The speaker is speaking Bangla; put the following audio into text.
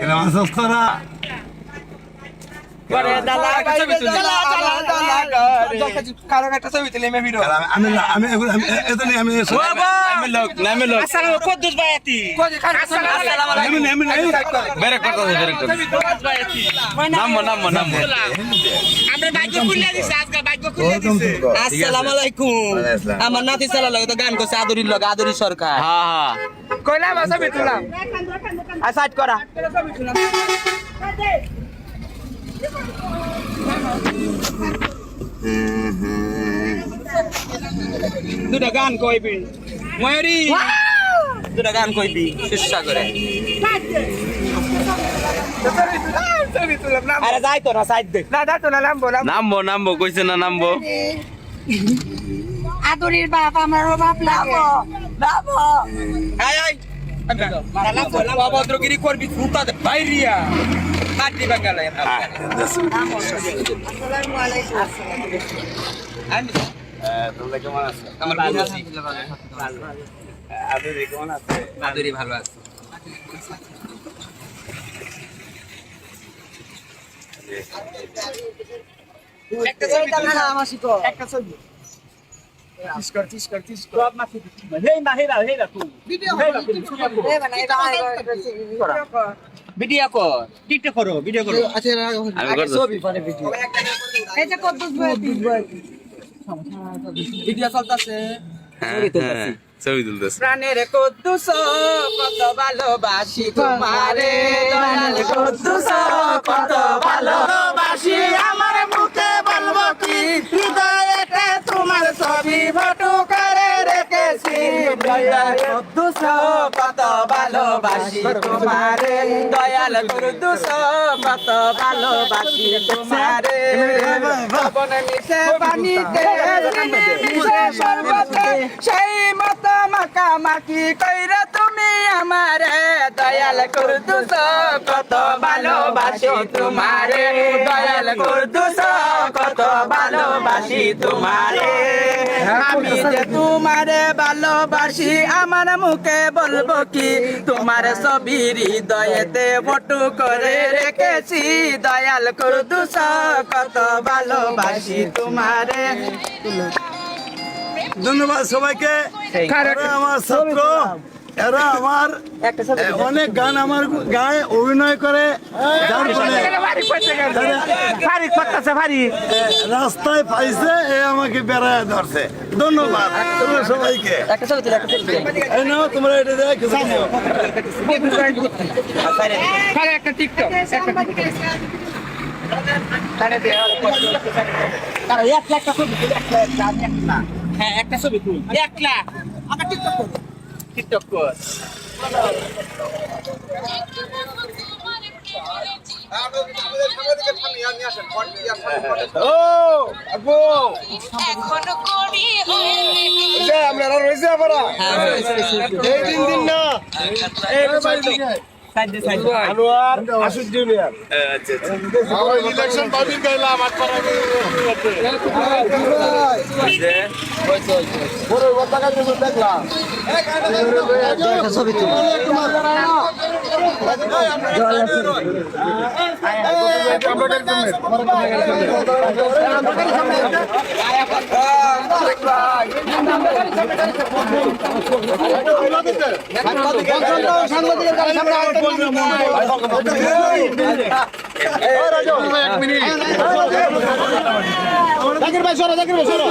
এরকম আসাস তোরা আমরা ভাগ্য খুলে দিছি আজকে ভাগ্য খুলে ওয়েলকাম দিছি টু গড। আসসালামু আলাইকুম আমার নাতি সালা লাগে তো গান করছে আদরির লগে আদরি সরকার হ্যাঁ হ্যাঁ কইলা বা ছবি তুলাম আর সাইড করা। দুটা গান কইবি। ময়ূরী। দুটা গান কইবি চেষ্টা করে না আরে যাই তো না সাইড দে। না দা তুলাম বলাম নামবো নামবো। কইছে না নামবো? আদরির বাপ আমার বাপ লাগে আয় আয় অভদ্রগিরি করবি দে বাইরিয়া। কাটি বাঙ্গালে আহ, that's it. আহ, তোমরা কেমন আছো? আমার আদরে কেমন আছে? আদরি ভালো আছে। একটা ছবি তুলাম একটা ছবি। তিসকর তিসকর তিসকর ভিডিও কর টিকটক করো। ভিডিও করো আমি করতেছি এই যে কদ্দুস ভাই ভিডিও চলতেছে ছবি তুলতেছে প্রাণের কদ্দুস কত ভালোবাসি তোমারে দয়াল কদ্দুস কত ভালোবাসি দয়াল কদ্দুস কত ভালোবাসি তোমারে দয়াল কদ্দুস কত ভালোবাসি তোমারে পবন মিশে পানিতে মিশে সর্বতে সেই মতো মাখামাখি কইরা তুমি আমারে দয়াল কুরদুস কত ভালোবাসি তোমারে দয়াল কুরদুস কত ভালোবাসি তোমারে আমি যে তোমারে ভালোবাসি আমার মুখে বলব কি? তোমার ছবি হৃদয়েতে বটু করে রেখেছি। দয়াল কুরদুস কত ভালোবাসি তোমারে। ধন্যবাদ সবাইকে। আমার ছাত্র। এরা আমার অনেক গান আমার গায়ে অভিনয় করে যার ফলে রাস্তায় পাইছে এ আমাকে বেড়ায় ধরছে ধন্যবাদ তোমরা সবাইকে একটা ছবি একটা ছবি নাও তোমরা এটা দেখ কিছু নিও। ফারে একটা হ্যাঁ একটা ছবি একলা আমার টিকটক কর টিকটক কর। ও আগো এখনও করি এই যে আমরা রয়েছে আবার এই দিন দিন না। আনোয়ার আশুদ জুনিয়র আচ্ছা আচ্ছা। ইলেকশন পারা বড় কথা কাজ দেখলাম। ছবি তুলি। জাকির ভাই সরো জাকির সরো